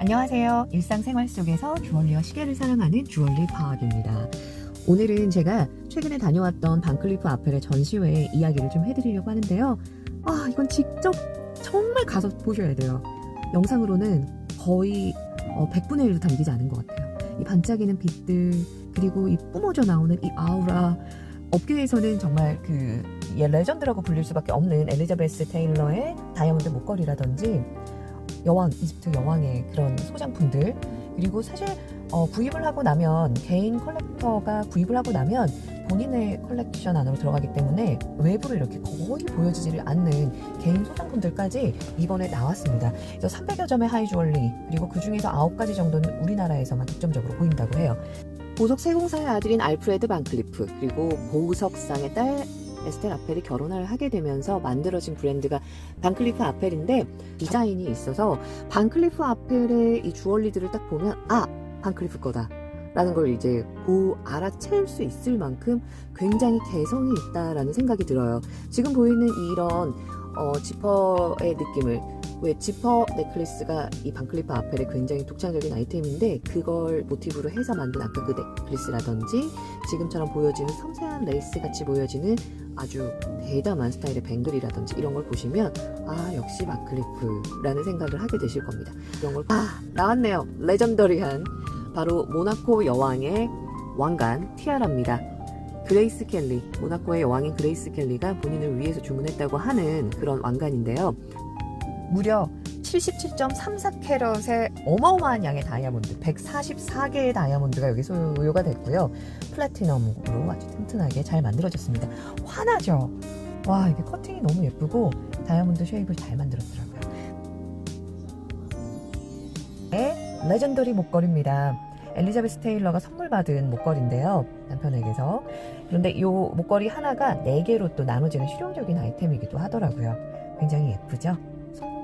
안녕하세요. 일상생활 속에서 주얼리와 시계를 사랑하는 주얼리 파악입니다. 오늘은 제가 최근에 다녀왔던 반클리프 아펠의 전시회 이야기를 좀 해드리려고 하는데요. 아, 이건 직접 정말 가서 보셔야 돼요. 영상으로는 거의 어, 100분의 1도 담기지 않은 것 같아요. 이 반짝이는 빛들, 그리고 이 뿜어져 나오는 이 아우라, 업계에서는 정말 그 예, 레전드라고 불릴 수밖에 없는 엘리자베스 테일러의 다이아몬드 목걸이라든지 여왕 이집트 여왕의 그런 소장품들 그리고 사실 어, 구입을 하고 나면 개인 컬렉터가 구입을 하고 나면 본인의 컬렉션 안으로 들어가기 때문에 외부로 이렇게 거의 보여지지를 않는 개인 소장품들까지 이번에 나왔습니다. 그래서 300여 점의 하이 주얼리 그리고 그 중에서 9가지 정도는 우리나라에서만 독점적으로 보인다고 해요. 보석 세공사의 아들인 알프레드 반클리프 그리고 보석상의 딸 에스텔 아펠이 결혼을 하게 되면서 만들어진 브랜드가 반클리프 아펠인데 디자인이 있어서 반클리프 아펠의 이 주얼리들을 딱 보면 아 반클리프 거다. 라는 걸 이제 보 알아챌 수 있을 만큼 굉장히 개성이 있다라는 생각이 들어요. 지금 보이는 이런 어, 지퍼의 느낌을 왜 지퍼 넥클리스가 이 반클리프 아펠의 굉장히 독창적인 아이템인데 그걸 모티브로 해서 만든 아까 그 넥클리스라든지 지금처럼 보여지는 섬세한 레이스 같이 보여지는 아주 대담한 스타일의 뱅글이라든지 이런 걸 보시면 아 역시 마클리프라는 생각을 하게 되실 겁니다. 이런 걸 아 나왔네요. 레전더리한 바로 모나코 여왕의 왕관 티아라입니다. 그레이스 켈리 모나코의 여왕인 그레이스 켈리가 본인을 위해서 주문했다고 하는 그런 왕관인데요. 무려 77.34캐럿의 어마어마한 양의 다이아몬드 144개의 다이아몬드가 여기 소요가 됐고요. 플래티넘으로 아주 튼튼하게 잘 만들어졌습니다. 환하죠? 와, 이게 커팅이 너무 예쁘고 다이아몬드 쉐입을 잘 만들었더라고요. 네, 레전더리 목걸이입니다. 엘리자베스 테일러가 선물 받은 목걸이인데요. 남편에게서. 그런데 이 목걸이 하나가 4개로 또 나눠지는 실용적인 아이템이기도 하더라고요. 굉장히 예쁘죠?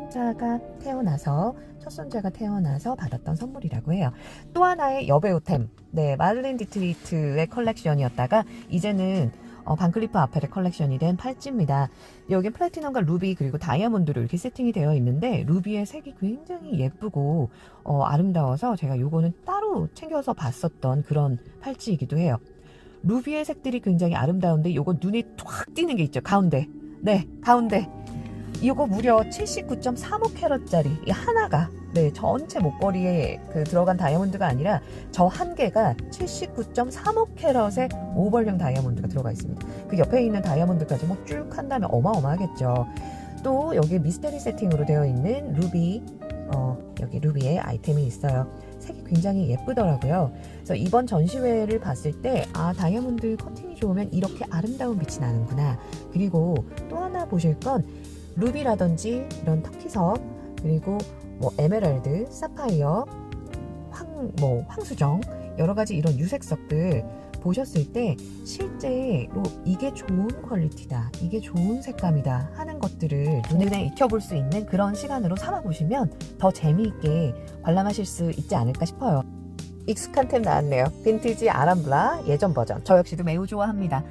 손자가 태어나서 첫 손자가 태어나서 받았던 선물이라고 해요. 또 하나의 여배우템, 네 마를린 디트리트의 컬렉션이었다가 이제는 어, 반클리프 아펠의 컬렉션이 된 팔찌입니다. 여기 플래티넘과 루비 그리고 다이아몬드로 이렇게 세팅이 되어 있는데 루비의 색이 굉장히 예쁘고 어, 아름다워서 제가 요거는 따로 챙겨서 봤었던 그런 팔찌이기도 해요. 루비의 색들이 굉장히 아름다운데 요거 눈에 툭 띄는 게 있죠 가운데 네 가운데 이거 무려 79.35캐럿짜리 이 하나가 네 전체 목걸이에 그 들어간 다이아몬드가 아니라 저 한 개가 79.35캐럿의 오벌형 다이아몬드가 들어가 있습니다. 그 옆에 있는 다이아몬드까지 뭐 쭉 한다면 어마어마하겠죠. 또 여기 미스테리 세팅으로 되어 있는 루비 어, 여기 루비의 아이템이 있어요. 색이 굉장히 예쁘더라고요. 그래서 이번 전시회를 봤을 때, 아, 다이아몬드 커팅이 좋으면 이렇게 아름다운 빛이 나는구나. 그리고 또 하나 보실 건, 루비라든지 이런 터키석, 그리고 뭐 에메랄드, 사파이어, 황, 뭐 황수정, 여러 가지 이런 유색석들 보셨을 때 실제로 이게 좋은 퀄리티다, 이게 좋은 색감이다 하는 것들을 눈에 익혀볼 수 있는 그런 시간으로 삼아 보시면 더 재미있게 관람하실 수 있지 않을까 싶어요. 익숙한 템 나왔네요. 빈티지 아람블라 예전 버전. 저 역시도 매우 좋아합니다.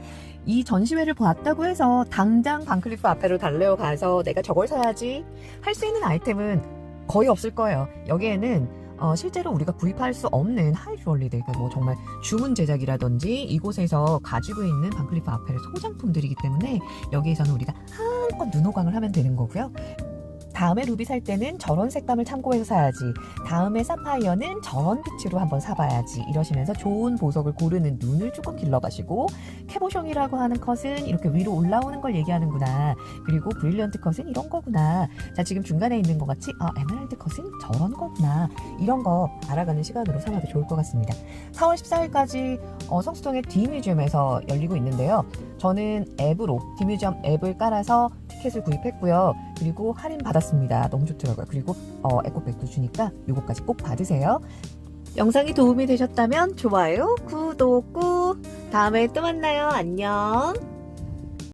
이 전시회를 봤다고 해서 당장 반클리프 앞에로 달려가서 가서 내가 저걸 사야지 할 수 있는 아이템은 거의 없을 거예요. 여기에는 어, 실제로 우리가 구입할 수 없는 하이 주얼리들, 그러니까 뭐 정말 주문 제작이라든지 이곳에서 가지고 있는 반클리프 아펠의 소장품들이기 때문에 여기에서는 우리가 한껏 눈호강을 하면 되는 거고요. 다음에 루비 살 때는 저런 색감을 참고해서 사야지. 다음에 사파이어는 저런 빛으로 한번 사봐야지. 이러시면서 좋은 보석을 고르는 눈을 조금 길러가시고 캐보숑이라고 하는 컷은 이렇게 위로 올라오는 걸 얘기하는구나. 그리고 브릴리언트 컷은 이런 거구나. 자 지금 중간에 있는 것 같이 아 에메랄드 컷은 저런 거구나. 이런 거 알아가는 시간으로 삼아도 좋을 것 같습니다. 4월 14일까지 어, 성수동의 디뮤지엄에서 열리고 있는데요. 저는 앱으로 디뮤지엄 앱을 깔아서 티켓을 구입했고요. 그리고 할인 받았습니다. 너무 좋더라고요. 그리고 어, 에코백도 주니까 요거까지 꼭 받으세요. 영상이 도움이 되셨다면 좋아요, 구독 꾹. 다음에 또 만나요. 안녕.